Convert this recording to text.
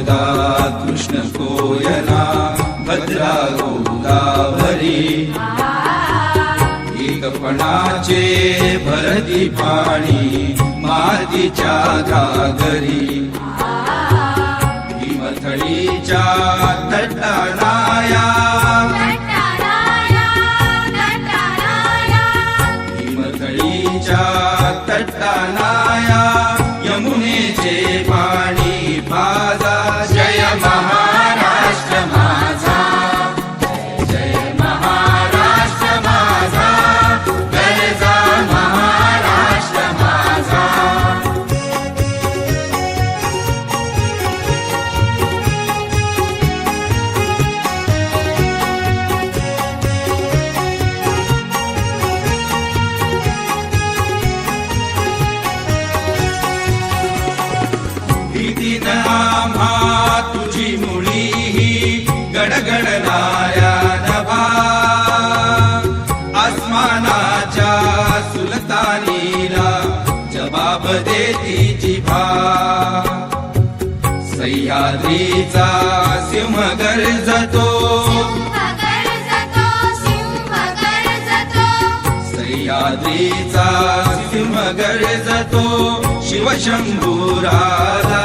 शारदा कृष्ण कोयना भद्रा गोदावरी एकपणाचे भरती पाणी मातीच्या घागरी हिमथळीच्या तटानाया हिमथळीच्या तटानाया यमुनेचे पाणी गडगडणाऱ्या नभा। आसमानाच्या सुलतानीला जबाब देती जिभा। सह्याद्रीचा सिंह गरजतो सह्याद्रीचा सिंह गरजतो शिवशंभूराला